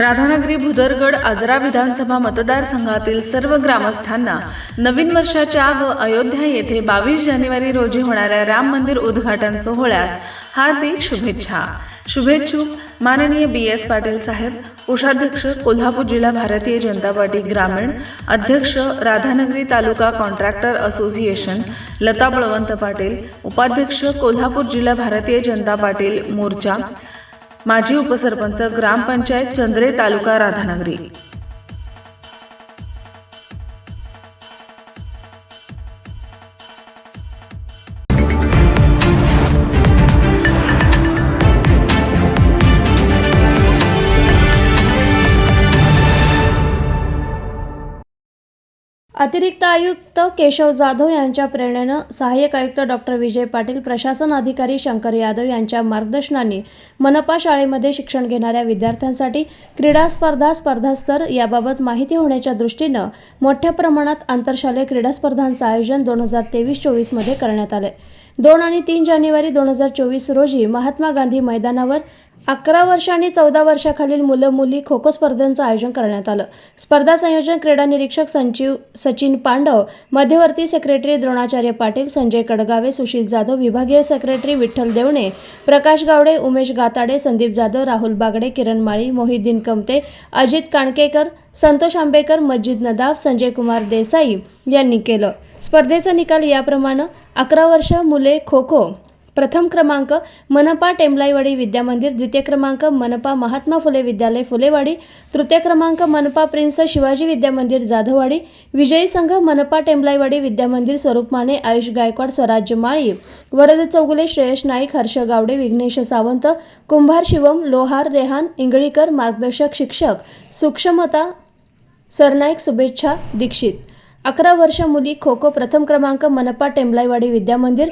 राधानगरी भुदरगड आजरा विधानसभा मतदारसंघातील सर्व ग्रामस्थांना नवीन वर्षाच्या व अयोध्या येथे बावीस जानेवारी रोजी होणाऱ्या राम मंदिर उद्घाटन सोहळ्यास हार्दिक शुभेच्छा. शुभेच्छुक माननीय बी एस पाटील साहेब कोषाध्यक्ष कोल्हापूर जिल्हा भारतीय जनता पार्टी ग्रामीण अध्यक्ष राधानगरी तालुका कॉन्ट्रॅक्टर असोसिएशन लता बळवंत पाटील उपाध्यक्ष कोल्हापूर जिल्हा भारतीय जनता पाटील मोर्चा माजी उपसरपंच ग्रामपंचायत चंद्रे तालुका राधानगरी. अतिरिक्त आयुक्त केशव जाधव यांच्या प्रेरणेनं सहाय्यक आयुक्त डॉक्टर विजय पाटील प्रशासन अधिकारी शंकर यादव यांच्या मार्गदर्शनाने मनपा शाळेमध्ये शिक्षण घेणाऱ्या विद्यार्थ्यांसाठी क्रीडा स्पर्धा स्पर्धास्तर याबाबत माहिती होण्याच्या दृष्टीनं मोठ्या प्रमाणात आंतरशालेय क्रीडा स्पर्धांचं आयोजन दोन हजार तेवीस चोवीसमध्ये करण्यात आले दोन आणि तीन जानेवारी दोन हजार चोवीस रोजी महात्मा गांधी मैदानावर अकरा वर्ष आणि चौदा वर्षाखालील मुलं मुली खो खो स्पर्धांचं आयोजन करण्यात आलं. स्पर्धा संयोजन क्रीडा निरीक्षक संजीव सचिन पांडव मध्यवर्ती सेक्रेटरी द्रोणाचार्य पाटील संजय कडगावे सुशील जाधव विभागीय सेक्रेटरी विठ्ठल देवणे प्रकाश गावडे उमेश गाताडे संदीप जाधव राहुल बागडे किरण माळी मोहिद्दीन कमते अजित काणकेकर संतोष आंबेकर मस्जिद नदाब संजय कुमार देसाई यांनी केलं. स्पर्धेचा निकाल याप्रमाणे अकरा वर्ष मुले खो खो. प्रथम क्रमांक मनपा टेंबलाईवाडी विद्यामंदिर द्वितीय क्रमांक मनपा महात्मा फुले विद्यालय फुलेवाडी तृतीय क्रमांक मनपा प्रिन्स शिवाजी विद्यामंदिर जाधववाडी विजयी संघ मनपा टेंबलाईवाडी विद्यामंदिर स्वरूप माने आयुष गायकवाड स्वराज्य माळी वरद चौगुले श्रेयश नाईक हर्ष गावडे विघ्नेश सावंत कुंभार शिवम लोहार रेहान इंगळीकर मार्गदर्शक शिक्षक सूक्ष्मता सरनाईक शुभेच्छा दीक्षित. अकरा वर्ष मुली खो खो प्रथम क्रमांक मनपा टेंबलाईवाडी विद्यामंदिर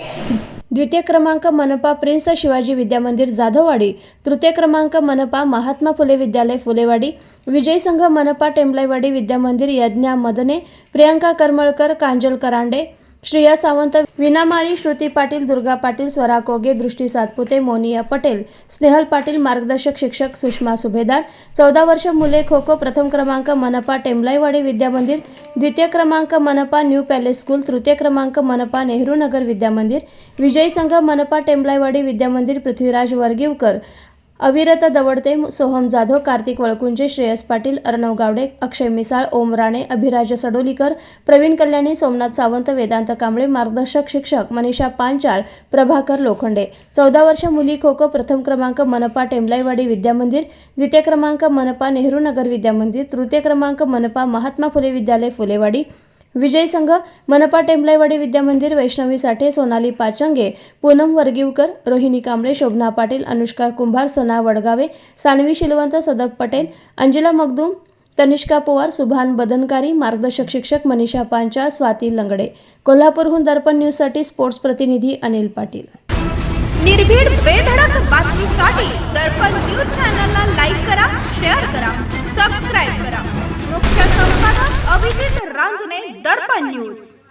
द्वितीय क्रमांक मनपा प्रिन्स शिवाजी विद्यामंदिर जाधववाडी तृतीय क्रमांक मनपा महात्मा फुले विद्यालय फुलेवाडी विजय संघ मनपा टेंबलाईवाडी विद्यामंदिर यज्ञा मदने प्रियांका करमळकर कांजल करांडे श्रेया सावंत विनामाळी श्रुती पाटील दुर्गा पाटील स्वरा कोगे दृष्टी सातपुते मोनिया पटेल स्नेहल पाटील मार्गदर्शक शिक्षक सुषमा सुभेदार चौदा वर्ष मुले खो खो प्रथम क्रमांक मनपा टेंबलाईवाडी विद्यामंदिर द्वितीय क्रमांक मनपा न्यू पॅलेस स्कूल तृतीय क्रमांक मनपा नेहरू नगर विद्यामंदिर विजयी संघ मनपा टेंबलाईवाडी विद्यामंदिर पृथ्वीराज वर्गीवकर अविरत दवडते सोहम जाधव कार्तिक वळकुंजे श्रेयस पाटील अर्णव गावडे अक्षय मिसाळ ओम राणे अभिराज सडोलीकर प्रवीण कल्याणी सोमनाथ सावंत वेदांत कांबळे मार्गदर्शक शिक्षक मनीषा पांचाळ प्रभाकर लोखंडे. चौदा वर्ष मुली खो खो प्रथम क्रमांक मनपा टेंबलाईवाडी विद्यामंदिर द्वितीय क्रमांक मनपा नेहरू नगर विद्यामंदिर तृतीय क्रमांक मनपा महात्मा फुले विद्यालय फुलेवाडी विजय संघ मनपा टेंबलाईवाडी विद्यामंदिर वैष्णवी साठे सोनाली पाचंगे पूनम वर्गीवकर रोहिणी कांबळे शोभना पाटील अनुष्का कुंभार सना वडगावे सानवी शिलवंत सदब पटेल अंजिला मगदूम तनिष्का पवार सुभान बदनकारी मार्गदर्शक शिक्षक मनीषा पांचाळ स्वाती लंगडे. कोल्हापूरहून दर्पण न्यूजसाठी स्पोर्ट्स प्रतिनिधी अनिल पाटील. निर्भीड बेधडक बातमीसाठी दर्पण न्यूज चॅनलला लाईक करा शेअर करा सबस्क्राईब रांजणे दर्पण न्यूज.